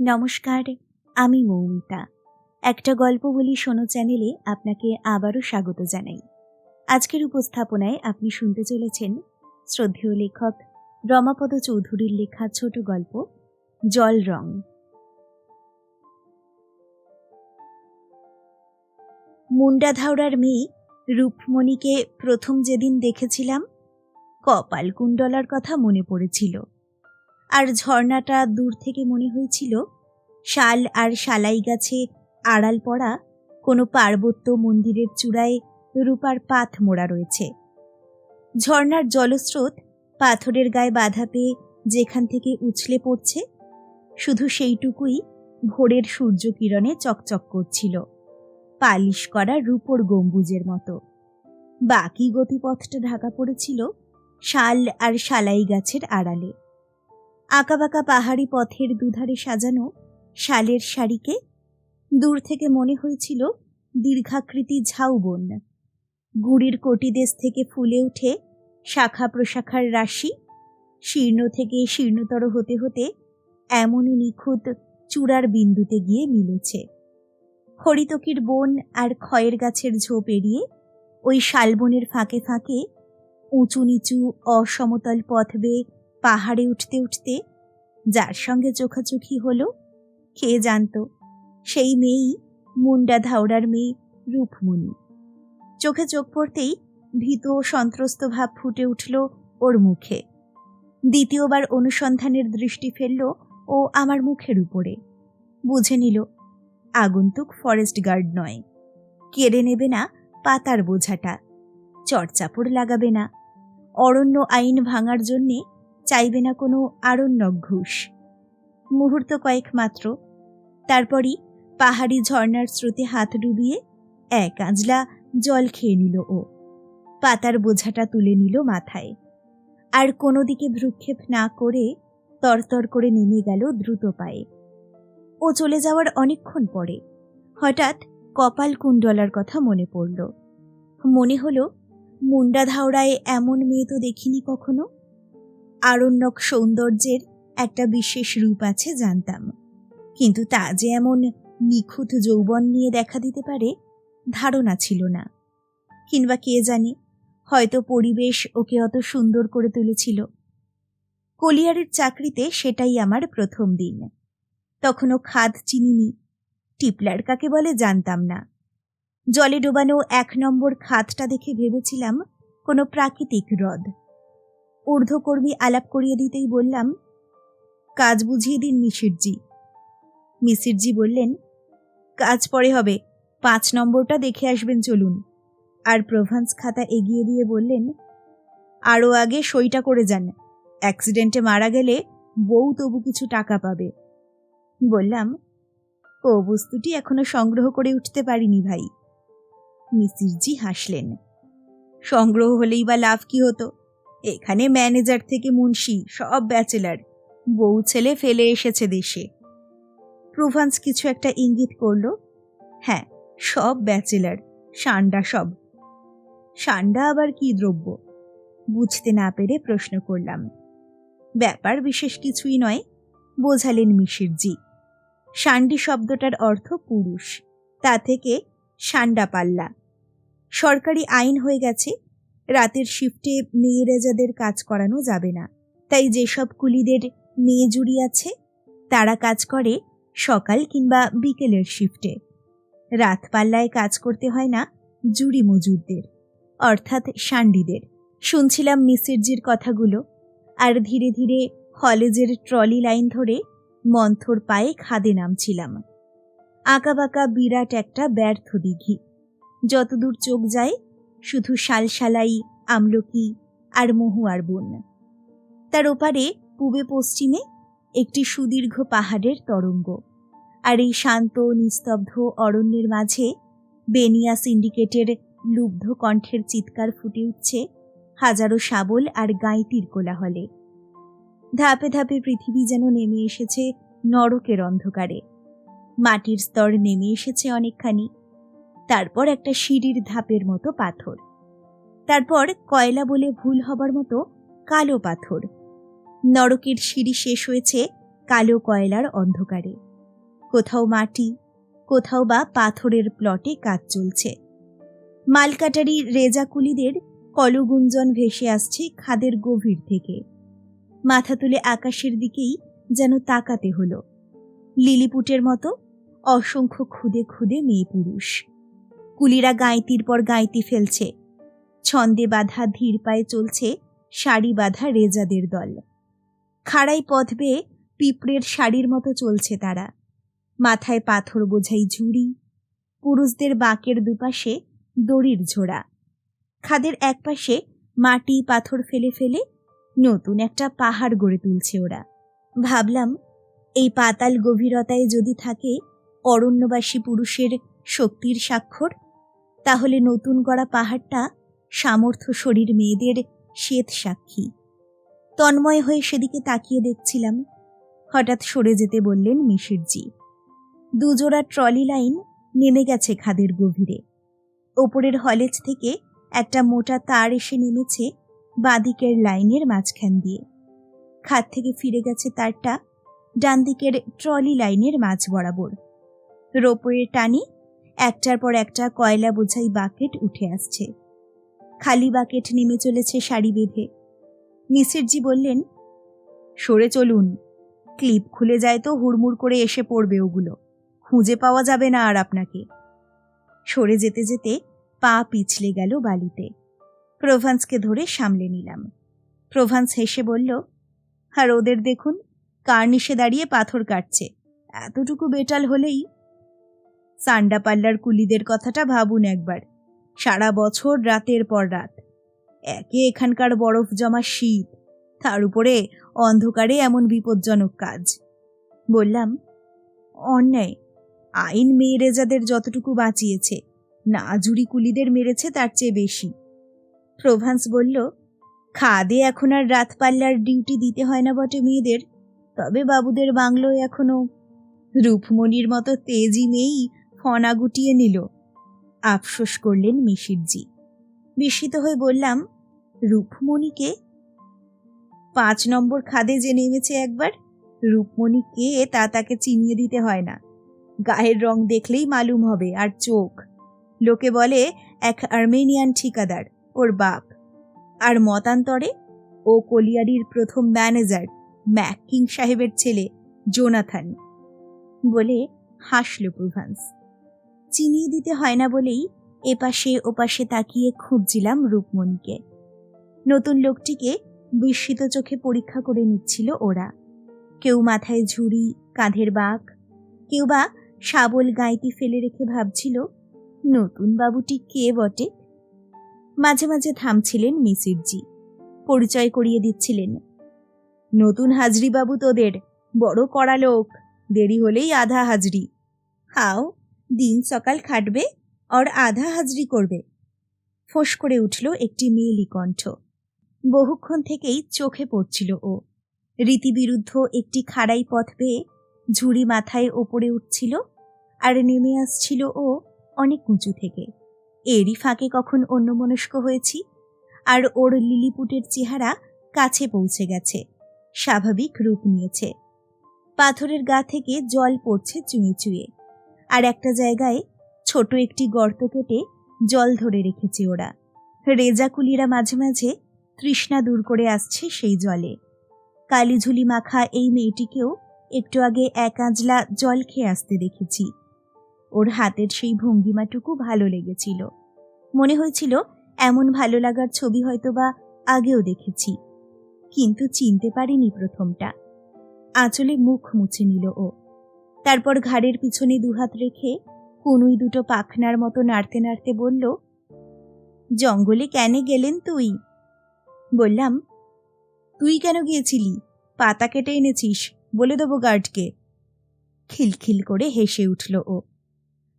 নমস্কার, আমি মৌমিতা। একটা গল্প বলি শোনো চ্যানেলে আপনাকে আবারও স্বাগত জানাই। আজকের উপস্থাপনায় আপনি শুনতে চলেছেন শ্রদ্ধেয় লেখক রমাপদ চৌধুরীর লেখা ছোট গল্প, জল রং। মুন্ডাধাওড়ার মেয়ে রূপমণিকে প্রথম যেদিন দেখেছিলাম, কপাল কুণ্ডলার কথা মনে পড়েছিল। আর ঝর্ণাটা দূর থেকে মনে হয়েছিল, শাল আর শালাই গাছে আড়াল পড়া কোনো পার্বত্য মন্দিরের চূড়ায় রূপার পাথ মোড়া রয়েছে। ঝর্ণার জলস্রোত পাথরের গায়ে বাধা পেয়ে যেখান থেকে উছলে পড়ছে, শুধু সেইটুকুই ভোরের সূর্যকিরণে চকচক করছিল, পালিশ করা রূপোর গম্বুজের মতো। বাকি গতিপথটা ঢাকা পড়েছিল শাল আর শালাই গাছের আড়ালে। আঁকাবাঁকা পাহাড়ি পথের দুধারে সাজানো শালের শাড়িকে দূর থেকে মনে হয়েছিল দীর্ঘাকৃতি ঝাউবন। গুড়ির কটিদেশ থেকে ফুলে উঠে শাখা প্রশাখার রাশি। শীর্ণ থেকে শীর্ণতর হতে হতে এমনই নিখুঁত চূড়ার বিন্দুতে গিয়ে মিলেছে। হরিতকির বন আর ক্ষয়ের গাছের ঝোপ এড়িয়ে ওই শালবনের ফাঁকে ফাঁকে উঁচু নিচু অসমতল পথ বেয়ে পাহাড়ে উঠতে উঠতে যার সঙ্গে চোখাচোখি হলো, কে জানত? সেই মেয়েই মুন্ডা ধাওড়ার মেয়ে রূপমণি। চোখে চোখ পড়তেই ভীত ও সন্ত্রস্ত ভাব ফুটে উঠল ওর মুখে। দ্বিতীয়বার অনুসন্ধানের দৃষ্টি ফেলল ও আমার মুখের উপরে। বুঝে নিল, আগন্তুক ফরেস্ট গার্ড নয়। কেড়ে নেবে না পাতার বোঝাটা। চড়চাপড় লাগাবে না। অরণ্য আইন ভাঙার জন্যে চাইবে না কোনো আরণ্যক ঘুষ। মুহূর্ত কয়েক মাত্র, তারপরই পাহাড়ি ঝর্ণার স্রোতে হাত ডুবিয়ে এক আঁজলা জল খেয়ে নিল ও। পাতার বোঝাটা তুলে নিল মাথায়। আর কোনো দিকে ভ্রুক্ষেপ না করে তরতর করে নেমে গেল দ্রুত পায়ে। ও চলে যাওয়ার অনেকক্ষণ পরে হঠাৎ কপাল কুণ্ডলার কথা মনে পড়ল। মনে হলো মুন্ডা ধাওড়ায় এমন মেয়ে তো দেখিনি কখনো। আরণ্যক সৌন্দর্যের একটা বিশেষ রূপ আছে জানতাম। কিন্তু তা যে এমন নিখুঁত যৌবন নিয়ে দেখা দিতে পারে, ধারণা ছিল না। কিংবা কে জানে, হয়তো পরিবেশ ওকে অত সুন্দর করে তুলেছিল। কলিয়ারের চাকরিতে সেটাই আমার প্রথম দিন। তখনও খাদ চিনিনি, টিপলার কাকে বলে জানতাম না। জলে ডোবানো এক নম্বর খাতটা দেখে ভেবেছিলাম কোনো প্রাকৃতিক হ্রদ। ঊর্ধ্বকর্মী আলাপ করিয়ে দিতেই বললাম, কাজ বুঝিয়ে দিন, মিসিরজি। মিসিরজি বললেন, কাজ পরে হবে, পাঁচ নম্বরটা দেখে আসবেন, চলুন। আর প্রভান্স খাতা এগিয়ে দিয়ে বললেন আরও আগে সইটা করে যান, অ্যাক্সিডেন্টে মারা গেলে বউ তবু কিছু টাকা পাবে। বললাম, ও বস্তুটি এখনও সংগ্রহ করে উঠতে পারিনি ভাই। মিসিরজি হাসলেন, সংগ্রহ হলেই বা লাভ কি হতো? এখানে ম্যানেজার থেকে মুন্সি, সব ব্যাচেলার। বউ ছেলে ফেলে এসেছে দেশে। প্রভান্স কিছু একটা ইঙ্গিত করল হ্যাঁ সব ব্যাচেলার, সান্ডা সব। সান্ডা আবার কি দ্রব্য? বুঝতে না পেরে প্রশ্ন করলাম। ব্যাপার বিশেষ কিছুই নয়, বোঝালেন মিশিরজি। সান্ডি শব্দটার অর্থ পুরুষ, তা থেকে সান্ডা পাল্লা। সরকারি আইন হয়ে গেছে রাতের শিফটে মেয়েরা যাদের কাজ করানো যাবে না। তাই যেসব কুলিদের মেয়ে জুড়ি আছে, তারা কাজ করে সকাল কিংবা বিকেলের শিফটে রাত পাল্লায় কাজ করতে হয় না জুড়ি মজুরদের, অর্থাৎ সান্ডিদের। শুনছিলাম মিসিরজির কথাগুলো, আর ধীরে ধীরে কলেজের ট্রলি লাইন ধরে মন্থর পায়ে খাদে নামছিলাম। আঁকাবাঁকা বিরাট একটা ব্যর্থ দিঘি। যতদূর চোখ যায় শুধু শালশালাই, আমলকি আর মহুয়ার বন। তার ওপারে পূবে পশ্চিমে একটি সুদীর্ঘ পাহাড়ের তরঙ্গ। আর এই শান্ত, নিস্তব্ধ অরণ্যের মাঝে বেনিয়া সিন্ডিকেটের লুব্ধ কণ্ঠের চিৎকার ফুটে উঠছে হাজারো শাবল আর গাঁইতির কোলাহলে। ধাপে ধাপে পৃথিবী যেন নেমে এসেছে নরকের অন্ধকারে। মাটির স্তর নেমে এসেছে অনেকখানি। তারপর একটা সিঁড়ির ধাপের মতো পাথর। তারপর কয়লা বলে ভুল হবার মতো কালো পাথর। নরকের সিঁড়ি শেষ হয়েছে কালো কয়লার অন্ধকারে। কোথাও মাটি, কোথাও বা পাথরের প্লটে কাজ চলছে। মালকাটারি রেজাকুলিদের কলগুঞ্জন ভেসে আসছে খাদের গভীর থেকে। মাথা তুলে আকাশের দিকেই যেন তাকাতে হলো। লিলিপুটের মতো অসংখ্য খুদে খুদে মেয়ে পুরুষ। কুলিরা গাঁইতির পর গাঁইতি ফেলছে। ছন্দে বাঁধা ধীর পায়ে চলছে শাড়ি বাঁধা রেজাদের দল। খাড়াই পথ বেয়ে পিঁপড়ের শাড়ির মতো চলছে তারা। মাথায় পাথর বোঝাই ঝুড়ি। পুরুষদের বাঁকের দুপাশে দড়ির ঝোড়া। খাদের একপাশে মাটি পাথর ফেলে ফেলে নতুন একটা পাহাড় গড়ে তুলছে ওরা। ভাবলাম, এই পাতাল গভীরতায় যদি থাকে অরণ্যবাসী পুরুষের শক্তির স্বাক্ষর তাহলে নতুন গড়া পাহাড়টা সামর্থ্য শরীর মেয়েদের শ্বেত সাক্ষী। তন্ময় হয়ে সেদিকে তাকিয়ে দেখছিলাম। হঠাৎ সরে যেতে বললেন মিশিরজি। দুজোড়া ট্রলি লাইন নেমে গেছে খাদের গভীরে। ওপরের হলেজ থেকে একটা মোটা তার এসে নেমেছে বাঁদিকের লাইনের মাঝখান দিয়ে। খাদ থেকে ফিরে গেছে তারটা ডান দিকের ট্রলি লাইনের মাঝ বরাবর। রোপওয়ে টানি একটার পর একটা কয়লা বোঝাই বাকেট উঠে আসছে। খালি বাকেট নেমে চলেছে শাড়ি বেঁধে। মিসিরজি বললেন, সরে চলুন। ক্লিপ খুলে যায় তো হুড়মুড় করে এসে পড়বে ওগুলো। খুঁজে পাওয়া যাবে না আর আপনাকে। সরে যেতে যেতে পা পিছলে গেল বালিতে। প্রভান্সকে ধরে সামলে নিলাম। প্রভান্স হেসে বলল, আর ওদের দেখুন, কার কার্নিশে দাঁড়িয়ে পাথর কাটছে। এতটুকু বেটাল হলেই সান্ডা পাল্লার কুলিদের কথাটা ভাবুন একবার। সারা বছর রাতের পর রাত। একে এখানকার বরফ জমা শীত, তার উপরে অন্ধকারে এমন বিপজ্জনক কাজ। বললাম, অন্যায়, আইন মেয়ে রেজাদের যতটুকু বাঁচিয়েছে, না জুড়ি কুলিদের মেরেছে তার চেয়ে বেশি। প্রভান্স বলল, খাদে এখন আর রাত পাল্লার ডিউটি দিতে হয় না বটে মেয়েদের, তবে বাবুদের বাংলোয় এখনও রূপমণির মতো তেজি মেয়েই ফনা গুটিয়ে নিল। আফসোস করলেন মিশিরজি। বিস্মিত হয়ে বললাম, রূপমণিকে? পাঁচ নম্বর খাদে যে নেমেছে একবার, রূপমণি কে তা তাকে চিনিয়ে দিতে হয় না। গায়ের রং দেখলেই মালুম হবে, আর চোখ। লোকে বলে, এক আর্মেনিয়ান ঠিকাদার, ওর বাপ। আর মতান্তরে, ও কলিয়ারির প্রথম ম্যানেজার, ম্যাকিং সাহেবের ছেলে, জোনাথান। বলে হাসল প্রভান্স চিনিয়ে দিতে হয় না বলেই এপাশে ওপাশে তাকিয়ে খুঁজছিলাম রূপমণিকে। নতুন লোকটিকে বিস্মিত চোখে পরীক্ষা করে নিচ্ছিল ওরা। কেউ মাথায় ঝুড়ি, কাঁধের বাঘ কেউ বা শাবল গাইতি ফেলে রেখে ভাবছিল, নতুন বাবুটি কে বটে? মাঝে মাঝে থামছিলেন মিসিরজি, পরিচয় করিয়ে দিচ্ছিলেন, নতুন হাজরি বাবু তোদের, বড় কড়া লোক, দেরি হলেই আধা হাজরি। হাও দিন সকাল খাটবে আর আধা হাজরি করবে। ফোঁস করে উঠল একটি মেয়েলি কণ্ঠ। বহুক্ষণ থেকেই চোখে পড়ছিল ও। রীতিবিরুদ্ধ একটি খাড়াই পথ পেয়ে ঝুড়ি মাথায় ওপরে উঠছিল আর নেমে আসছিল ও অনেক উঁচু থেকে। এরই ফাঁকে কখন অন্যমনস্ক হয়েছি আর ওর লিলিপুটের চেহারা কাছে পৌঁছে গেছে, স্বাভাবিক রূপ নিয়েছে। পাথরের গা থেকে জল পড়ছে চুঁয়ে চুঁয়ে। আর একটা জায়গায় ছোট একটি গর্ত কেটে জল ধরে রেখেছে ওরা। রেজাকুলিরা মাঝে মাঝে তৃষ্ণা দূর করে আসছে সেই জলে। কালিঝুলি মাখা এই মেয়েটিকেও একটু আগে এক আঁজলা জল খেয়ে আসতে দেখেছি। ওর হাতের সেই ভঙ্গিমাটুকু ভালো লেগেছিল। মনে হয়েছিল এমন ভালো লাগার ছবি হয়তোবা আগেও দেখেছি, কিন্তু চিনতে পারিনি প্রথমটা। আঁচলে মুখ মুছে নিল ও। তারপর ঘাড়ের পিছনে দুহাত রেখে কুনুই দুটো পাখনার মতো নাড়তে নাড়তে বলল, জঙ্গলে কেন গেলেন তুই? বললাম, তুই কেন গিয়েছিলি? পাতা কেটে এনেছিস, বলে দেবো গার্ডকে। খিলখিল করে হেসে উঠল ও।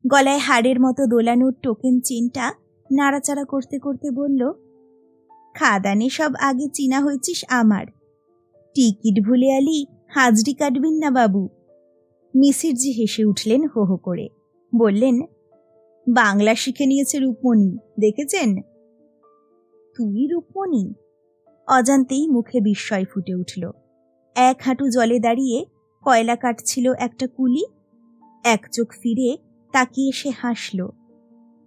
গলায় হাড়ের মতো দোলানোর টোকেন চেনটা নাড়াচাড়া করতে করতে বলল, খাদানে সব আগে চিনা হয়েছিস আমার। টিকিট ভুলে আলি হাজরি কাটবেন না বাবু। মিসিরজি হেসে উঠলেন হো হো করে। বললেন, বাংলা শিখে নিয়েছে রূপমণি, দেখেছেন? তুই রূপমণি? অজান্তেই মুখে বিস্ময় ফুটে উঠল। এক হাঁটু জলে দাঁড়িয়ে কয়লা কাটছিল একটা কুলি, এক চোখ ফিরে তাকিয়ে সে হাসল,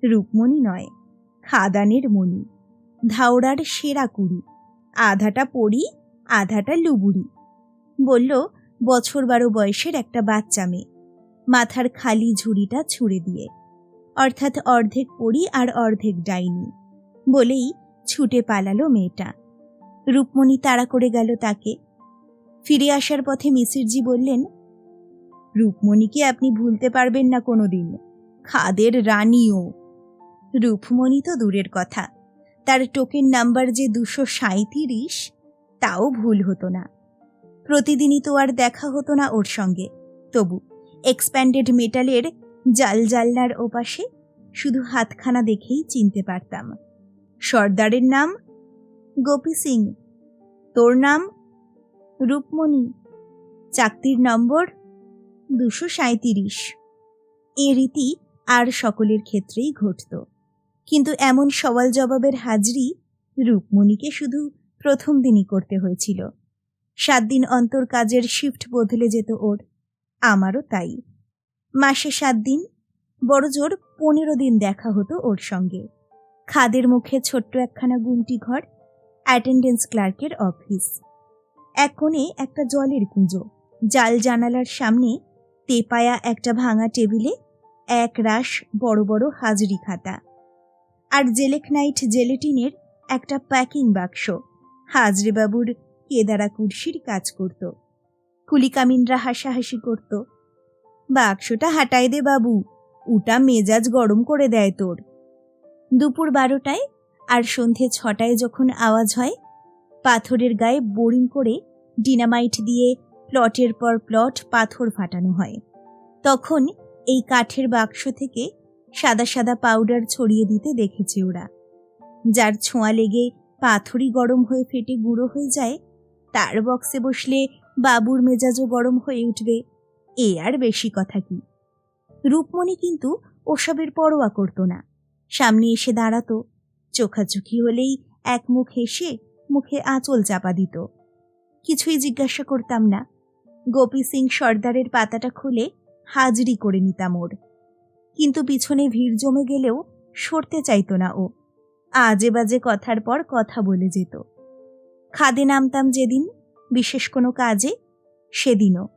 রূপমণি নয়, খাদানের মণি, ধাওড়ার সেরা কুড়ি, আধাটা পড়ি, আধাটা লুবুড়ি। বলল বছর বারো বয়সের একটা বাচ্চা মেয়ে। মাথার খালি ঝুড়িটা ছুঁড়ে দিয়ে। অর্থাৎ অর্ধেক পড়ি আর অর্ধেক ডাইনি। বলেই ছুটে পালালো মেয়েটা। রূপমণি তাড়া করে গেল তাকে। ফিরে আসার পথে মিসিরজি বললেন রূপমণিকে আপনি ভুলতে পারবেন না কোনোদিন? খাদের রানীও। রূপমণি তো দূরের কথা। তার টোকেন নাম্বার যে দুশো সাঁইত্রিশ, তাও ভুল হতো না। প্রতিদিনই তো আর দেখা হতো না ওর সঙ্গে। তবু এক্সপ্যান্ডেড মেটালের জাল জালনার ওপাশে শুধু হাতখানা দেখেই চিনতে পারতাম। সর্দারের নাম গোপী সিং, তোর নাম রূপমণি, চাকতির নম্বর দুশো সাঁইত্রিশ। এ রীতি আর সকলের ক্ষেত্রেই ঘটত। কিন্তু এমন সওয়াল জবাবের হাজরি রূপমণিকে শুধু প্রথম দিনই করতে হয়েছিল। সাত দিন অন্তর কাজের শিফট বদলে যেত ওর। আমারও তাই। মাসে সাত দিন, বড় জোর পনেরো দিন দেখা হতো ওর সঙ্গে। খাদের মুখে ছোট্ট একখানা গুমটি ঘর অ্যাটেন্ডেন্স ক্লার্কের অফিস এক কোণে একটা জলের কুঁজো। জাল জানালার সামনে তেপায়া একটা ভাঙা টেবিলে এক রাশ বড় বড় হাজরি খাতা। আর জেলেক নাইট জেলেটিনের একটা প্যাকিং বাক্স হাজরেবাবুর কেদারা কুর্সির কাজ করত। কুলিকামিনরা হাসাহাসি করত। বাক্সটা হাঁটাই দে বাবু উটা মেজাজ গরম করে দেয় তোর। দুপুর বারোটায় আর সন্ধে ছটায় যখন আওয়াজ হয়, পাথরের গায়ে বোরিং করে ডিনামাইট দিয়ে প্লটের পর প্লট পাথর ফাটানো হয়। তখন এই কাঠের বাক্স থেকে সাদা সাদা পাউডার ছড়িয়ে দিতে দেখেছে ওরা। যার ছোঁয়া লেগে পাথরই গরম হয়ে ফেটে গুঁড়ো হয়ে যায় তার বক্সে বসলে বাবুর মেজাজও গরম হয়ে উঠবে। এ আর বেশি কথা কি? রূপমণি কিন্তু ওসবের পরোয়া করত না। সামনে এসে দাঁড়াতো। চোখাচোখি হলেই এক মুখ হেসে মুখে আঁচল চাপা দিত। কিছুই জিজ্ঞাসা করতাম না। গোপী সিং সর্দারের পাতাটা খুলে হাজরি করে নিতাম ওর। কিন্তু পিছনে ভিড় জমে গেলেও সরতে চাইতো না ও। আজে বাজে কথার পর কথা বলে যেত। খাদে নামতাম যেদিন, বিশেষ কোনো কাজে সেদিনও।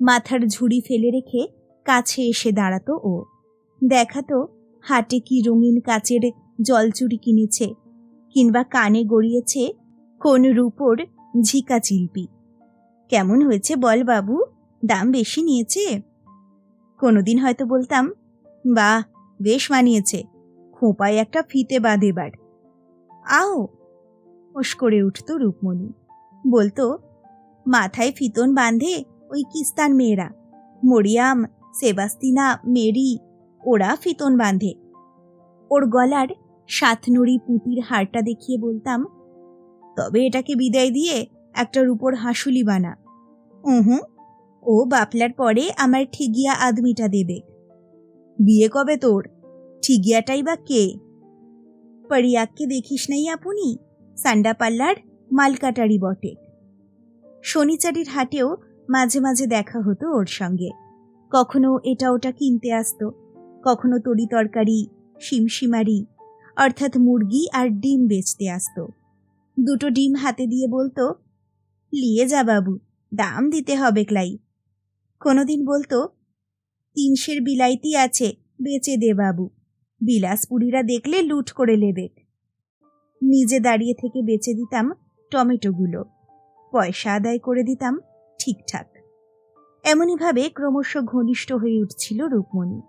মাথার ঝুড়ি ফেলে রেখে কাছে এসে দাঁড়াতো ও। দেখাতো হাটে কি রঙিন কাচের জলচুরি কিনেছে, কিংবা কানে গড়িয়েছে কোন রূপোর ঝিকা চিলপি। কেমন হয়েছে বল বাবু, দাম বেশি নিয়েছে? কোনোদিন হয়তো বলতাম, বাহ, বেশ মানিয়েছে, খোঁপায় একটা ফিতে বাঁধ এবার। আও ওস করে উঠত রূপমণি। বলতো, মাথায় ফিতন বাঁধে ওই কিস্তান মেয়েরা। মরিয়াম, সেবাস্তিনা, মেরি, ওরা ফিতন বাঁধে। ওর গলার সাতনুড়ি পুঁতির হারটা দেখিয়ে বলতাম, তবে এটাকে বিদায় দিয়ে একটার উপর হাসুলি বানা। উহুঁ, ও বাপলার পরে আমার ঠিগিয়া আদমিটা দেবে। বিয়ে কবে তোর? ঠিগিয়াটাই বা কে? পরিয়াককে দেখিস নাই আপনি? সান্ডা পাল্লার মালকাটারি বটে। শনিচারির হাটেও মাঝে মাঝে দেখা হতো ওর সঙ্গে। কখনো এটা ওটা কিনতে আসতো, কখনো তরি তরকারি, শিমশিমারি, অর্থাৎ মুরগি আর ডিম বেচতে আসতো। দুটো ডিম হাতে দিয়ে বলতো, লিয়ে যা বাবু, দাম দিতে হবে ক্লাই। কোনোদিন বলতো, তিনশের বিলাইতি আছে, বেচে দে বাবু। বিলাসপুরীরা দেখলে লুট করে নেবে। নিজে দাঁড়িয়ে থেকে বেচে দিতাম টমেটোগুলো। পয়সা আদায় করে দিতাম ঠিকঠাক। এমনইভাবে ক্রমশ ঘনিষ্ঠ হয়ে উঠছিল রূপমণি।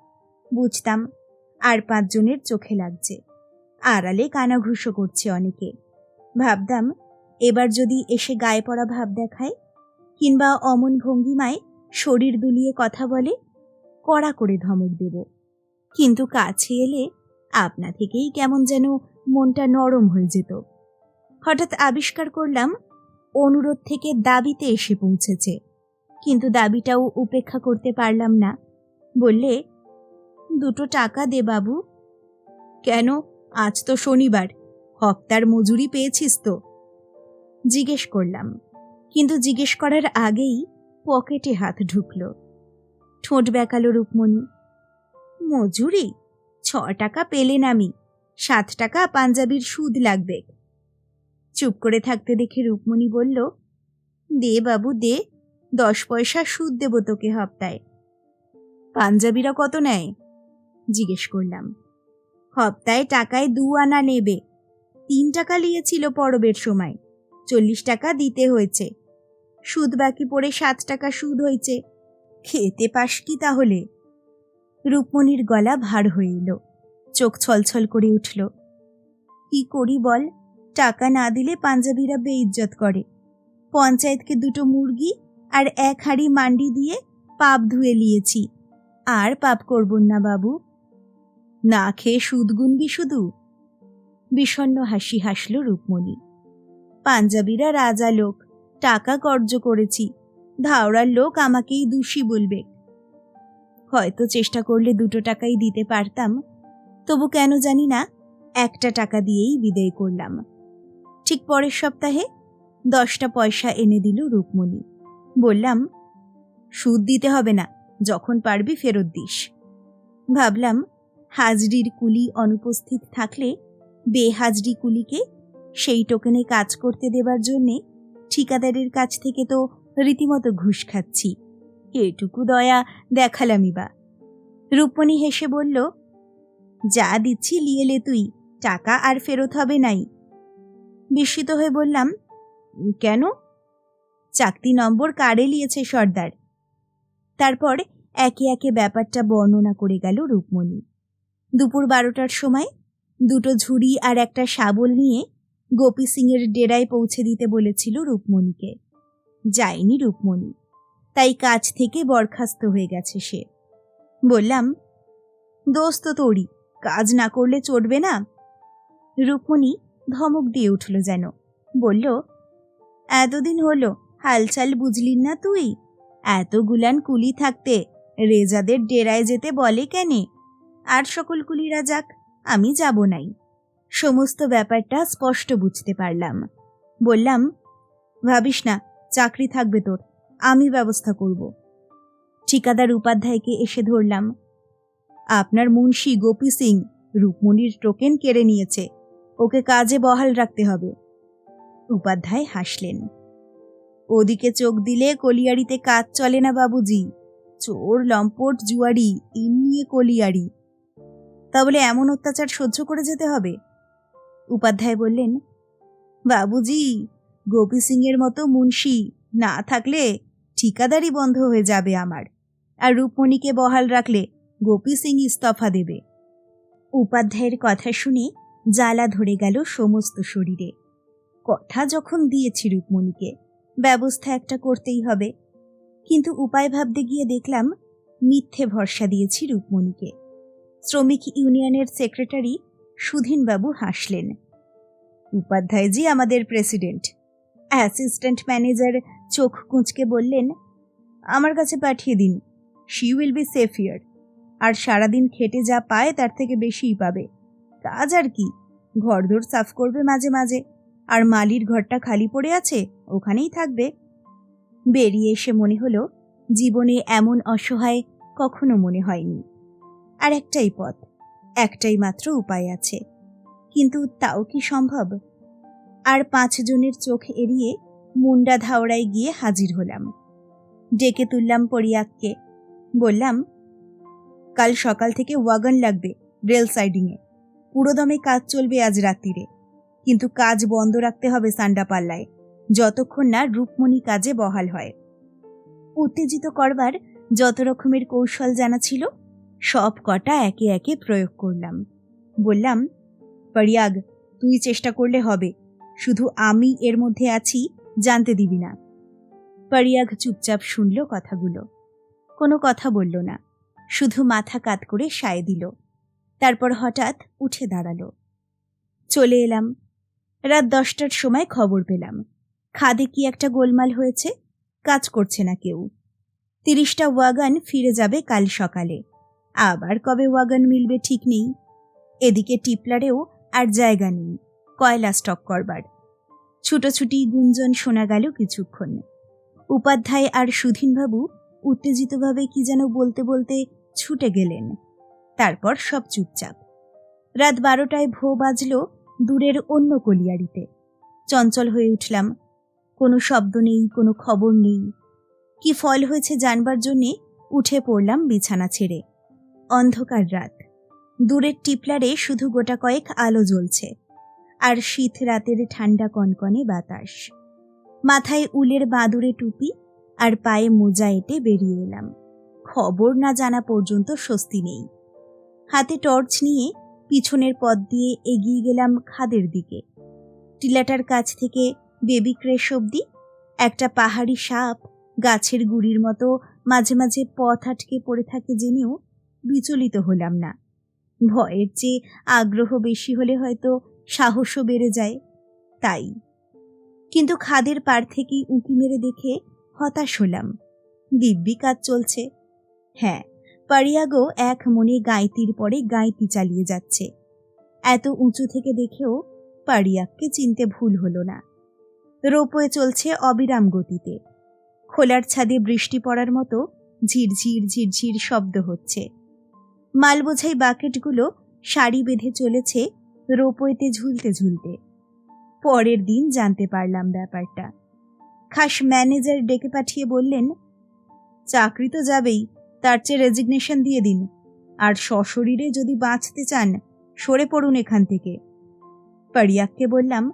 বুঝতাম আর পাঁচজনের চোখে লাগছে। আড়ালে কানাঘুষো করছে অনেকে। ভাবতাম, এবার যদি এসে গায়ে পড়া ভাব দেখায়, কিংবা অমন ভঙ্গিমায় শরীর দুলিয়ে কথা বলে, কড়া করে ধমক দেব। কিন্তু কাছে এলে আপনা থেকেই কেমন যেন মনটা নরম হয়ে যেত। হঠাৎ আবিষ্কার করলাম, অনুরোধ থেকে দাবিতে এসে পৌঁছেছে। কিন্তু দাবিটাও উপেক্ষা করতে পারলাম না। বললে, দুটো টাকা দে বাবু। কেন? আজ তো শনিবার। হপ্তার মজুরি পেয়েছিস তো? জিজ্ঞেস করলাম। কিন্তু জিজ্ঞেস করার আগেই পকেটে হাত ঢুকল। ঠোঁট বেঁকালো রূপমণি। মজুরি? ছ টাকা পেলেন আমি, সাত টাকা পাঞ্জাবির সুদ লাগবে। চুপ করে থাকতে দেখে রূপমণি বলল, দে বাবু, দে, দশ পয়সা সুদ দেব তোকে হপ্তায়। পাঞ্জাবিরা কত নেয়? জিজ্ঞেস করলাম। হপ্তায় টাকায় দু আনা নেবে। তিন টাকা নিয়েছিল পরবের সময়, চল্লিশ টাকা দিতে হয়েছে। সুদ বাকি পড়ে সাত টাকা সুদ হয়েছে। খেতে পাস কি তাহলে? রূপমণির গলা ভার হয়ে এলো। চোখ ছলছল করে উঠল। কি করি বল? টাকা না দিলে পাঞ্জাবিরা বেইজ্জত করে। পঞ্চায়েতকে দুটো মুরগি আর এক হাঁড়ি মান্ডি দিয়ে পাপ ধুয়ে নিয়েছি। আর পাপ করব না বাবু। না খেয়ে সুদ গুনবি শুধু? বিষণ্ণ হাসি হাসল রূপমণি। পাঞ্জাবিরা রাজা লোক, টাকা কর্য করেছি। ধাওড়ার লোক আমাকেই দোষী বলবে। হয়তো চেষ্টা করলে দুটো টাকাই দিতে পারতাম। তবু কেন জানি না, একটা টাকা দিয়েই বিদায় করলাম। ঠিক পরের সপ্তাহে দশটা পয়সা এনে দিল রূপমণি। বললাম, সুদ দিতে হবে না, যখন পারবি ফেরত দিস। ভাবলাম, হাজরির কুলি অনুপস্থিত থাকলে বেহাজরি কুলিকে সেই টোকেনে কাজ করতে দেবার জন্যে ঠিকাদারের কাছ থেকে তো রীতিমতো ঘুষ খাচ্ছি। এটুকু দয়া দেখালামই বা রূপমণি হেসে বলল, যা দিচ্ছি লিয়েলে তুই, টাকা আর ফেরত হবে নাই। বিস্মিত হয়ে বললাম, কেন? চাকতি নম্বর কারে লিয়েছে সর্দার। তারপর একে একে ব্যাপারটা বর্ণনা করে গেল রূপমণি। দুপুর বারোটার সময় দুটো ঝুড়ি আর একটা শাবল নিয়ে গোপী সিংয়ের ডেরায় পৌঁছে দিতে বলেছিল রূপমণিকে। যায়নি রূপমণি। তাই কাজ থেকে বরখাস্ত হয়ে গেছে সে। বললাম, দোস্ত তোরই, কাজ না করলে চটবে না? রূপমণি ধমক দিয়ে উঠল যেন। বলল, এতদিন হলো, হালচাল বুঝলি না তুই? এত গুলান কুলি থাকতে রেজাদের ডেরায় যেতে বলে কেনে? আর সকল কুলিরা যাক, আমি যাব নাই। সমস্ত ব্যাপারটা স্পষ্ট বুঝতে পারলাম। বললাম, ভাবিস না, চাকরি থাকবে তোর। আমি ব্যবস্থা করব। ঠিকাদার উপাধ্যায়কে এসে ধরলাম। আপনার মুন্সি গোপী সিং রূপমণির টোকেন কেড়ে নিয়েছে। ওকে কাজে বহাল রাখতে হবে। উপাধ্যায় হাসলেন। ওদিকে চোখ দিলে কলিয়ারিতে কাজ চলে না বাবুজি। চোর, লম্পট জুয়ারি তিন নিয়ে কলিয়ারি। তা বলে এমন অত্যাচার সহ্য করে যেতে হবে? উপাধ্যায় বললেন, বাবুজি, গোপী সিংয়ের মতো মুন্সি না থাকলে ঠিকাদারি বন্ধ হয়ে যাবে আমার। আর রূপমণিকে বহাল রাখলে গোপী সিং ইস্তফা দেবে। উপাধ্যায়ের কথা শুনে জ্বালা ধরে গেল সমস্ত শরীরে। কথা যখন দিয়েছি রূপমণিকে, ব্যবস্থা একটা করতেই হবে। কিন্তু উপায় ভাবতে গিয়ে দেখলাম, মিথ্যে ভরসা দিয়েছি রূপমণিকে। শ্রমিক ইউনিয়নের সেক্রেটারি সুধীনবাবু হাসলেন। উপাধ্যায়জি আমাদের প্রেসিডেন্ট। অ্যাসিস্ট্যান্ট ম্যানেজার চোখ কুঁচকে বললেন, আমার কাছে পাঠিয়ে দিন she will be safe here আর সারাদিন খেটে যা পায় তার থেকে বেশিই পাবে। কাজ আর কি, ঘরদোর সাফ করবে মাঝে মাঝে, আর মালির ঘরটা খালি পড়ে আছে, ওখানেই থাকবে। বেরিয়ে এসে মনে হলো, জীবনে এমন অসহায় কখনো মনে হয়নি। আর একটাই পথ, একটাই মাত্র উপায় আছে। কিন্তু তাও কি সম্ভব? আর পাঁচজনের চোখ এড়িয়ে মুন্ডা ধাওড়ায় গিয়ে হাজির হলাম। ডেকে তুললাম পরিয়াককে। বললাম, কাল সকাল থেকে ওয়াগন লাগবে রেল সাইডিংয়ে। পুরোদমে কাজ চলবে আজ রাত্রিরে। কিন্তু কাজ বন্ধ রাখতে হবে সান্ডাপাল্লায় যতক্ষণ না রূপমণি কাজে বহাল হয়। উত্তেজিত করবার যত রকমের কৌশল জানা ছিল, সব কটা একে একে প্রয়োগ করলাম। বললাম, পরিয়াগ, তুই চেষ্টা করলে হবে। শুধু আমি এর মধ্যে আছি জানতে দিবি না। পরিয়াগ চুপচাপ শুনল কথাগুলো। কোনো কথা বলল না। শুধু মাথা কাত করে সায় দিল। তারপর হঠাৎ উঠে দাঁড়াল। চলে এলাম। রাত দশটার সময় খবর পেলাম। খাদে কি একটা গোলমাল হয়েছে? কাজ করছে না কেউ। তিরিশটা ওয়াগান ফিরে যাবে কাল সকালে। আবার কবে ওয়াগান মিলবে ঠিক নেই। এদিকে টিপলারেও আর জায়গা নেই। কয়লা স্টক করবার। ছুটোছুটি গুঞ্জন শোনা গেল কিছুক্ষণ। উপাধ্যায় আর সুধীনবাবু উত্তেজিতভাবে কি যেন বলতে বলতে ছুটে গেলেন। তারপর সব চুপচাপ। রাত বারোটায় ভো বাজল দূরের অন্য কলিয়ারিতে। চঞ্চল হয়ে উঠলাম। কোনো শব্দ নেই, কোনো খবর নেই। কি ফল হয়েছে জানবার জন্যে উঠে পড়লাম বিছানা ছেড়ে। অন্ধকার রাত। দূরের টিপলারে শুধু গোটা কয়েক আলো জ্বলছে। আর শীত রাতের ঠান্ডা কনকনে বাতাস। মাথায় উলের বাদুরে টুপি আর পায়ে মোজা এঁটে বেরিয়ে এলাম। খবর না জানা পর্যন্ত স্বস্তি নেই। হাতে টর্চ নিয়ে পিছনের পথ দিয়ে এগিয়ে গেলাম খাদের দিকে। টিলাটার কাছ থেকে বেবি ক্রেশ অব্দি একটা পাহাড়ি সাপ গাছের গুড়ির মতো মাঝে মাঝে পথ আটকে পড়ে থাকে জেনেও বিচলিত হলাম না। ভয়ের চেয়ে আগ্রহ বেশি হলে হয়তো সাহসও বেড়ে যায়, তাই। কিন্তু খাদের পার থেকেই উঁকি মেরে দেখে হতাশ হলাম। দিব্যি কাজ চলছে। হ্যাঁ পারিয়াগো এক মনে গাইতির পরে গাইতি চালিয়ে যাচ্ছে। এত উঁচু থেকে দেখেও পারিয়াককে চিনতে ভুল হলো না। রোপওয়ে চলছে অবিরাম গতিতে। খোলার ছাদে বৃষ্টি পড়ার মতো ঝিরঝির ঝিরঝির শব্দ হচ্ছে। মালবোঝাই বাকেটগুলো সারি বেঁধে চলেছে রোপওয়েতে ঝুলতে ঝুলতে। পরের দিন জানতে পারলাম ব্যাপারটা। খাস ম্যানেজার ডেকে পাঠিয়ে বললেন, চাকরি তো যাবেই, তার চেয়ে রেজিগনেশন দিয়ে দিন। আর সশরীরে যদি বাঁচতে চান, সরে পড়ুন এখান থেকে। পারিয়াককে বললাম,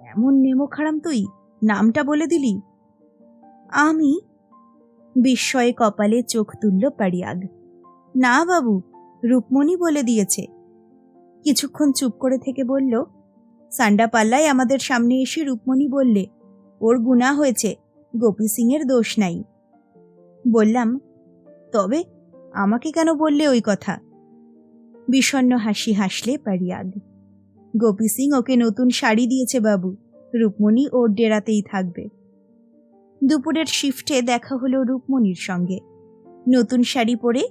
এমন নেমো খারাম তুই, নামটা বলে দিলি? আমি? বিস্ময়ে কপালে চোখ তুলল পারিয়াগ। না বাবু, রূপমণি বলে দিয়েছে। কিছুক্ষণ চুপ করে থেকে বলল, সান্ডা পাল্লায় আমাদের সামনে এসে রূপমণি বললে, ওর গুণা হয়েছে, গোপী সিংয়ের দোষ নাই। বললাম, তবে আমাকে কেন বললে ওই কথা? বিষণ্ণ হাসি হাসলে পারিয়াগ গোপী সিং ওকে নতুন শাড়ি দিয়েছে বাবু, রূপমণি ওর ডেরাতেই থাকবে। দুপুরের শিফটে দেখা হলো রূপমণির সঙ্গে, নতুন শাড়ি পরে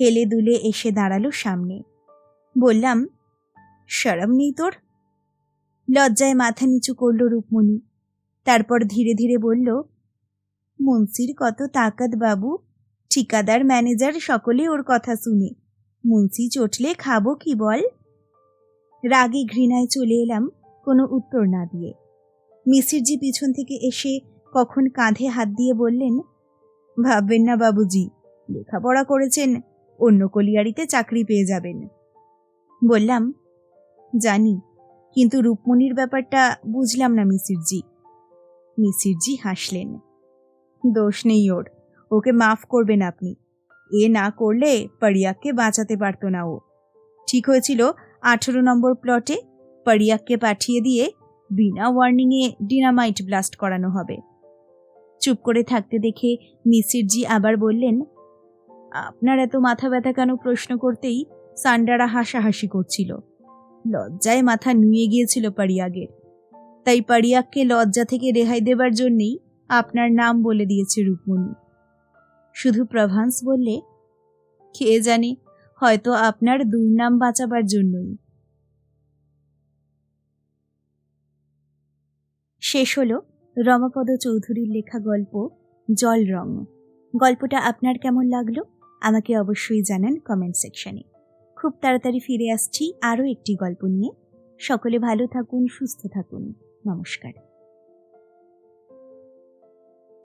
হেলে দুলে এসে দাঁড়াল সামনে। বললাম সরম নেই তোর? লজ্জায় মাথা নিচু করল রূপমণি। তারপর ধীরে ধীরে বলল, মুন্সির কত তাকাত বাবু। ঠিকাদার, ম্যানেজার সকলে ওর কথা শুনে। মুন্সি চটলে খাব কি বল? রাগে ঘৃণায় চলে এলাম, কোনো উত্তর না দিয়ে। মিসিরজি পিছন থেকে এসে কখন কাঁধে হাত দিয়ে বললেন, ভাববেন না বাবুজি, লেখাপড়া করেছেন, অন্য কলিয়ারিতে চাকরি পেয়ে যাবেন। বললাম জানি, কিন্তু রূপমণির ব্যাপারটা বুঝলাম না মিসিরজি। মিসিরজি হাসলেন। দোষ নেই ওর, ওকে মাফ করবেন আপনি। এ না করলে পারিয়াককে বাঁচাতে পারতো না ও। ঠিক হয়েছিল আঠেরো নম্বর প্লটে পারিয়াককে পাঠিয়ে দিয়ে বিনা ওয়ার্নিংয়ে ডিনামাইট ব্লাস্ট করানো হবে। চুপ করে থাকতে দেখে মিসিরজি আবার বললেন, আপনার এত মাথা ব্যথা কেন প্রশ্ন করতেই সান্ডারা হাসাহাসি করছিল? লজ্জায় মাথা নুয়ে গিয়েছিল পারিয়াগের। তাই পারিয়াককে লজ্জা থেকে রেহাই দেবার জন্যেই আপনার নাম বলে দিয়েছে রূপমণি। শুধু প্রভান্স বললে, কে জানে, হয়তো আপনার দুর্নাম বাঁচাবার জন্যই। শেষ হলো রমাপদ চৌধুরীর লেখা গল্প জল রং গল্পটা আপনার কেমন লাগল? আমাকে অবশ্যই জানান কমেন্ট সেকশনে। খুব তাড়াতাড়ি ফিরে আসছি আরও একটি গল্প নিয়ে। সকলে ভালো থাকুন সুস্থ থাকুন। নমস্কার।